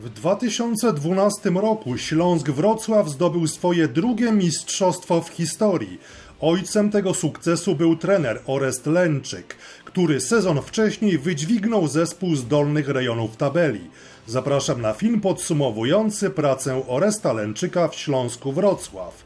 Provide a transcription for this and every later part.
W 2012 roku Śląsk Wrocław zdobył swoje drugie mistrzostwo w historii. Ojcem tego sukcesu był trener Orest Lęczyk, który sezon wcześniej wydźwignął zespół z dolnych rejonów tabeli. Zapraszam na film podsumowujący pracę Oresta Lęczyka w Śląsku Wrocław.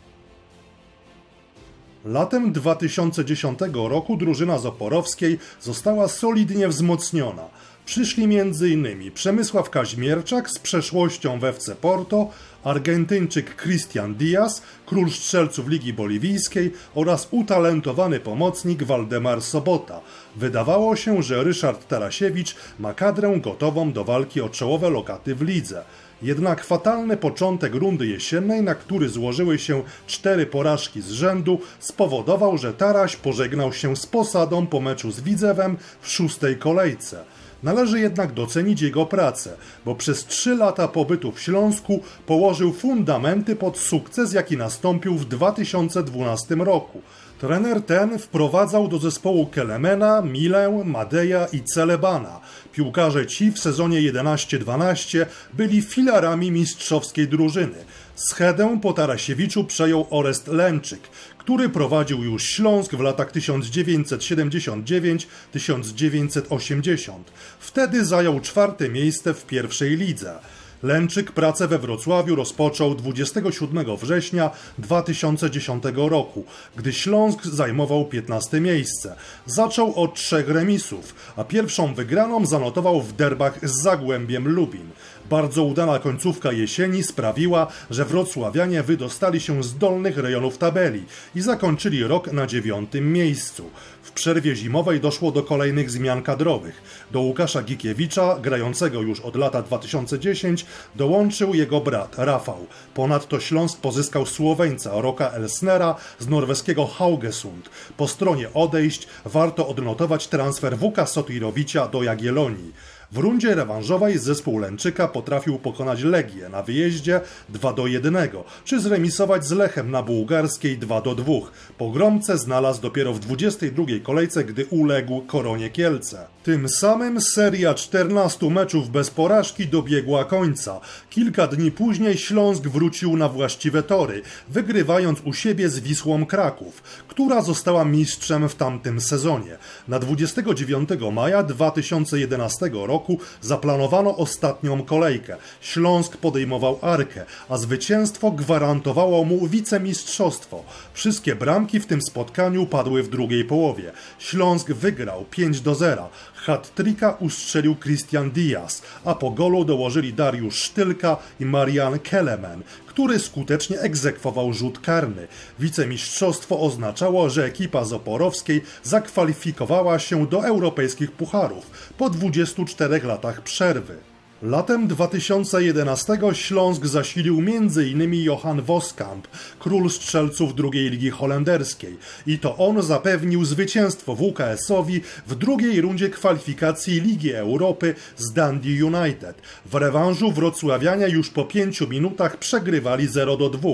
Latem 2010 roku drużyna z Oporowskiej została solidnie wzmocniona. Przyszli m.in. Przemysław Kaźmierczak z przeszłością w FC Porto, Argentyńczyk Christian Diaz, król strzelców Ligi Boliwijskiej oraz utalentowany pomocnik Waldemar Sobota. Wydawało się, że Ryszard Tarasiewicz ma kadrę gotową do walki o czołowe lokaty w lidze. Jednak fatalny początek rundy jesiennej, na który złożyły się cztery porażki z rzędu, spowodował, że Taraś pożegnał się z posadą po meczu z Widzewem w szóstej kolejce. Należy jednak docenić jego pracę, bo przez trzy lata pobytu w Śląsku położył fundamenty pod sukces, jaki nastąpił w 2012 roku. Trener ten wprowadzał do zespołu Kelemena, Milę, Madeja i Celebana. Piłkarze ci w sezonie 11-12 byli filarami mistrzowskiej drużyny. Schedę po Tarasiewiczu przejął Orest Lęczyk, który prowadził już Śląsk w latach 1979-1980. Wtedy zajął czwarte miejsce w pierwszej lidze. Lęczyk pracę we Wrocławiu rozpoczął 27 września 2010 roku, gdy Śląsk zajmował 15 miejsce. Zaczął od trzech remisów, a pierwszą wygraną zanotował w derbach z Zagłębiem Lubin. Bardzo udana końcówka jesieni sprawiła, że wrocławianie wydostali się z dolnych rejonów tabeli i zakończyli rok na dziewiątym miejscu. W przerwie zimowej doszło do kolejnych zmian kadrowych. Do Łukasza Gikiewicza, grającego już od lata 2010, dołączył jego brat Rafał. Ponadto Śląsk pozyskał Słoweńca Roka Elsnera z norweskiego Haugesund. Po stronie odejść warto odnotować transfer Wuka Sotirowicza do Jagiellonii. W rundzie rewanżowej zespół Lęczyka potrafił pokonać Legię na wyjeździe 2 do 1, czy zremisować z Lechem na bułgarskiej 2 do 2. Pogromcę znalazł dopiero w 22 kolejce, gdy uległ Koronie Kielce. Tym samym seria 14 meczów bez porażki dobiegła końca. Kilka dni później Śląsk wrócił na właściwe tory, wygrywając u siebie z Wisłą Kraków, która została mistrzem w tamtym sezonie. Na 29 maja 2011 roku zaplanowano ostatnią kolejkę. Śląsk podejmował Arkę, a zwycięstwo gwarantowało mu wicemistrzostwo. Wszystkie bramki w tym spotkaniu padły w drugiej połowie. Śląsk wygrał 5 do 0. Hat-tricka ustrzelił Christian Diaz, a po golu dołożyli Dariusz Sztylka i Marian Kelemen, który skutecznie egzekwował rzut karny. Wicemistrzostwo oznaczało, że ekipa z Oporowskiej zakwalifikowała się do europejskich pucharów po 24 latach przerwy. Latem 2011 Śląsk zasilił m.in. Johan Voskamp, król strzelców drugiej ligi holenderskiej. I to on zapewnił zwycięstwo WKS-owi w drugiej rundzie kwalifikacji Ligi Europy z Dundee United. W rewanżu wrocławianie już po 5 minutach przegrywali 0 do 2.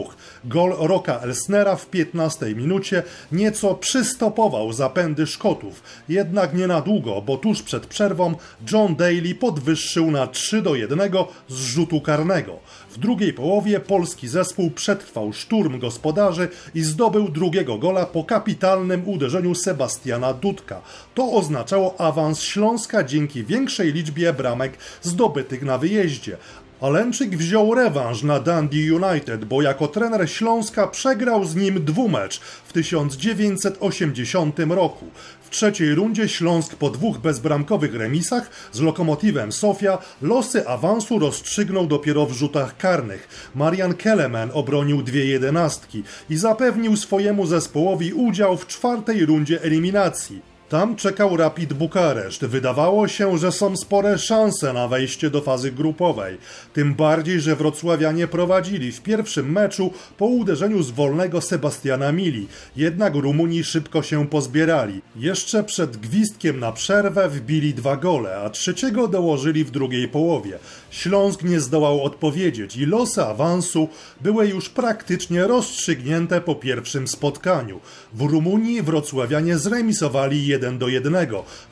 Gol Roka Elsnera w 15 minucie nieco przystopował zapędy Szkotów. Jednak nie na długo, bo tuż przed przerwą John Daly podwyższył na 3 do 1 z rzutu karnego. W drugiej połowie polski zespół przetrwał szturm gospodarzy i zdobył drugiego gola po kapitalnym uderzeniu Sebastiana Dudka. To oznaczało awans Śląska dzięki większej liczbie bramek zdobytych na wyjeździe. A Lęczyk wziął rewanż na Dundee United, bo jako trener Śląska przegrał z nim dwumecz w 1980 roku. W trzeciej rundzie Śląsk po dwóch bezbramkowych remisach z Lokomotywem Sofia losy awansu rozstrzygnął dopiero w rzutach karnych. Marian Kelemen obronił dwie jedenastki i zapewnił swojemu zespołowi udział w czwartej rundzie eliminacji. Tam czekał Rapid Bukareszt. Wydawało się, że są spore szanse na wejście do fazy grupowej. Tym bardziej, że wrocławianie prowadzili w pierwszym meczu po uderzeniu z wolnego Sebastiana Mili. Jednak Rumuni szybko się pozbierali. Jeszcze przed gwizdkiem na przerwę wbili dwa gole, a trzeciego dołożyli w drugiej połowie. Śląsk nie zdołał odpowiedzieć i losy awansu były już praktycznie rozstrzygnięte po pierwszym spotkaniu. W Rumunii wrocławianie zremisowali 1 1 do 1,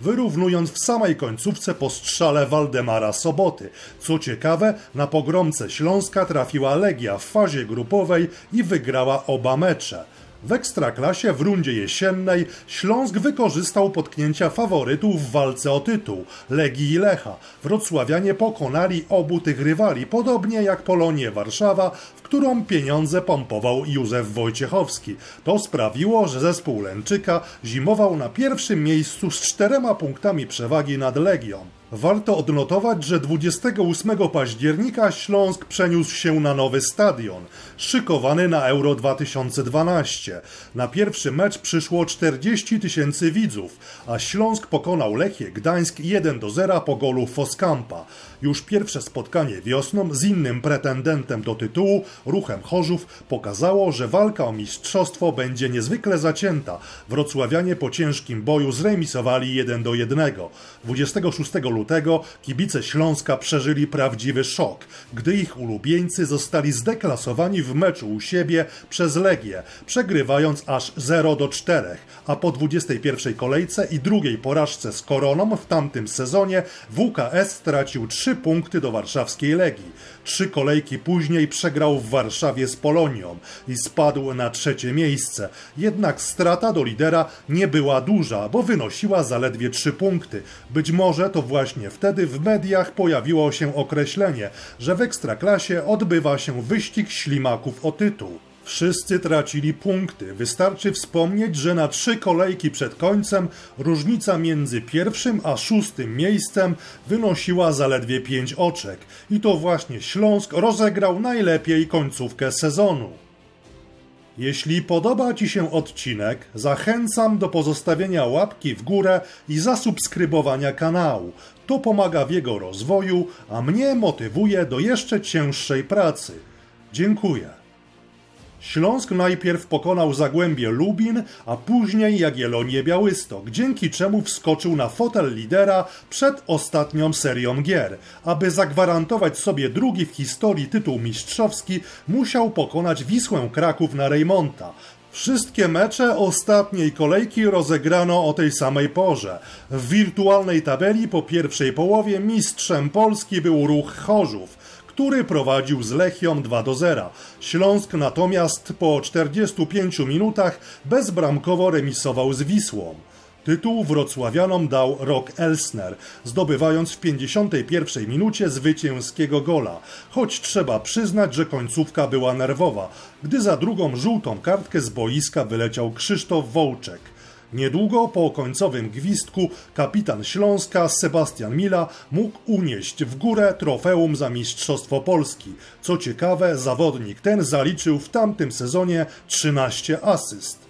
wyrównując w samej końcówce po strzale Waldemara Soboty. Co ciekawe, na pogromce Śląska trafiła Legia w fazie grupowej i wygrała oba mecze. W ekstraklasie w rundzie jesiennej Śląsk wykorzystał potknięcia faworytów w walce o tytuł Legii i Lecha. Wrocławianie pokonali obu tych rywali, podobnie jak Polonię Warszawa, w którą pieniądze pompował Józef Wojciechowski. To sprawiło, że zespół Lęczyka zimował na pierwszym miejscu z czterema punktami przewagi nad Legią. Warto odnotować, że 28 października Śląsk przeniósł się na nowy stadion, szykowany na Euro 2012. Na pierwszy mecz przyszło 40 tysięcy widzów, a Śląsk pokonał Lechię Gdańsk 1 do 0 po golu Foskampa. Już pierwsze spotkanie wiosną z innym pretendentem do tytułu, ruchem Chorzów, pokazało, że walka o mistrzostwo będzie niezwykle zacięta. Wrocławianie po ciężkim boju zremisowali 1 do 1. 26 lutego kibice Śląska przeżyli prawdziwy szok, gdy ich ulubieńcy zostali zdeklasowani w meczu u siebie przez Legię, przegrywając aż 0 do 4, a po 21 kolejce i drugiej porażce z Koroną w tamtym sezonie WKS stracił 3 punkty do warszawskiej Legii. Trzy kolejki później przegrał w Warszawie z Polonią i spadł na trzecie miejsce. Jednak strata do lidera nie była duża, bo wynosiła zaledwie 3 punkty. Być może to właśnie wtedy w mediach pojawiło się określenie, że w ekstraklasie odbywa się wyścig ślimaków o tytuł. Wszyscy tracili punkty. Wystarczy wspomnieć, że na trzy kolejki przed końcem różnica między pierwszym a szóstym miejscem wynosiła zaledwie pięć oczek. I to właśnie Śląsk rozegrał najlepiej końcówkę sezonu. Jeśli podoba Ci się odcinek, zachęcam do pozostawienia łapki w górę i zasubskrybowania kanału. To pomaga w jego rozwoju, a mnie motywuje do jeszcze cięższej pracy. Dziękuję. Śląsk najpierw pokonał Zagłębie Lubin, a później Jagiellonię Białystok, dzięki czemu wskoczył na fotel lidera przed ostatnią serią gier. Aby zagwarantować sobie drugi w historii tytuł mistrzowski, musiał pokonać Wisłę Kraków na Rejmonta. Wszystkie mecze ostatniej kolejki rozegrano o tej samej porze. W wirtualnej tabeli po pierwszej połowie mistrzem Polski był ruch Chorzów który prowadził z Lechią 2 do 0. Śląsk natomiast po 45 minutach bezbramkowo remisował z Wisłą. Tytuł wrocławianom dał Rock Elsner, zdobywając w 51 minucie zwycięskiego gola. Choć trzeba przyznać, że końcówka była nerwowa, gdy za drugą żółtą kartkę z boiska wyleciał Krzysztof Wołczek. Niedługo po końcowym gwizdku kapitan Śląska Sebastian Mila mógł unieść w górę trofeum za Mistrzostwo Polski. Co ciekawe, zawodnik ten zaliczył w tamtym sezonie 13 asyst.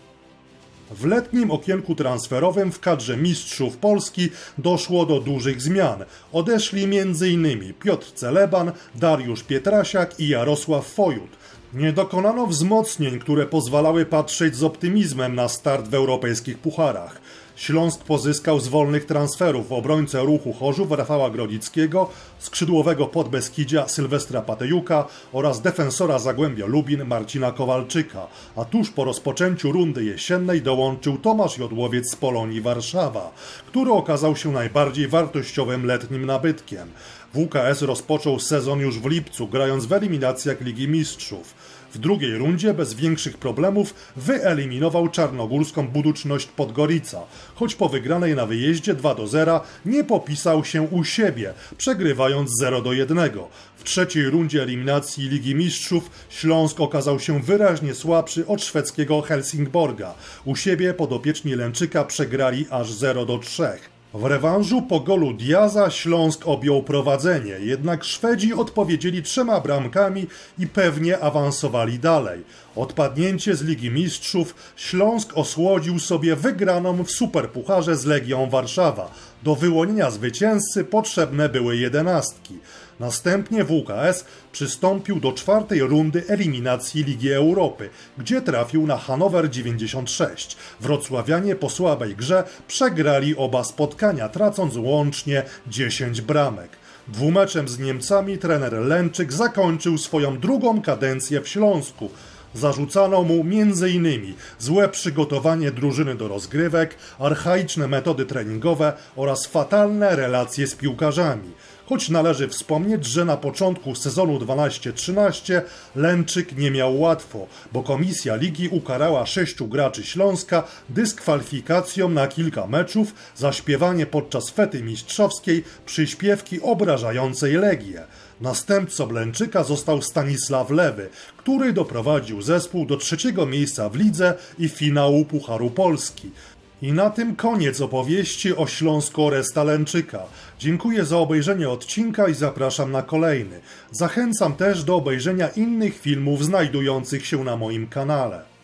W letnim okienku transferowym w kadrze mistrzów Polski doszło do dużych zmian. Odeszli m.in. Piotr Celeban, Dariusz Pietrasiak i Jarosław Fojut. Nie dokonano wzmocnień, które pozwalały patrzeć z optymizmem na start w europejskich pucharach. Śląsk pozyskał z wolnych transferów obrońcę ruchu Chorzów Rafała Grodzickiego, skrzydłowego Podbeskidzia Sylwestra Patejuka oraz defensora Zagłębia Lubin Marcina Kowalczyka, a tuż po rozpoczęciu rundy jesiennej dołączył Tomasz Jodłowiec z Polonii Warszawa, który okazał się najbardziej wartościowym letnim nabytkiem. WKS rozpoczął sezon już w lipcu, grając w eliminacjach Ligi Mistrzów. W drugiej rundzie bez większych problemów wyeliminował czarnogórską buduczność Podgorica, choć po wygranej na wyjeździe 2 do 0 nie popisał się u siebie, przegrywając 0 do 1. W trzeciej rundzie eliminacji Ligi Mistrzów Śląsk okazał się wyraźnie słabszy od szwedzkiego Helsingborga. U siebie podopieczni Lęczyka przegrali aż 0 do 3. W rewanżu po golu Diaza Śląsk objął prowadzenie, jednak Szwedzi odpowiedzieli trzema bramkami i pewnie awansowali dalej. Odpadnięcie z Ligi Mistrzów Śląsk osłodził sobie wygraną w Superpucharze z Legią Warszawa. Do wyłonienia zwycięzcy potrzebne były jedenastki. Następnie WKS przystąpił do czwartej rundy eliminacji Ligi Europy, gdzie trafił na Hanower 96. Wrocławianie po słabej grze przegrali oba spotkania, tracąc łącznie 10 bramek. Dwumeczem z Niemcami trener Lęczyk zakończył swoją drugą kadencję w Śląsku. Zarzucano mu m.in. złe przygotowanie drużyny do rozgrywek, archaiczne metody treningowe oraz fatalne relacje z piłkarzami. Choć należy wspomnieć, że na początku sezonu 12-13 Lęczyk nie miał łatwo, bo komisja ligi ukarała sześciu graczy Śląska dyskwalifikacją na kilka meczów za śpiewanie podczas fety mistrzowskiej przyśpiewki obrażającej Legię. Następcą Lęczyka został Stanisław Lewy, który doprowadził zespół do trzeciego miejsca w lidze i finału Pucharu Polski. I na tym koniec opowieści o Śląsku Resta Lęczyka. Dziękuję za obejrzenie odcinka i zapraszam na kolejny. Zachęcam też do obejrzenia innych filmów znajdujących się na moim kanale.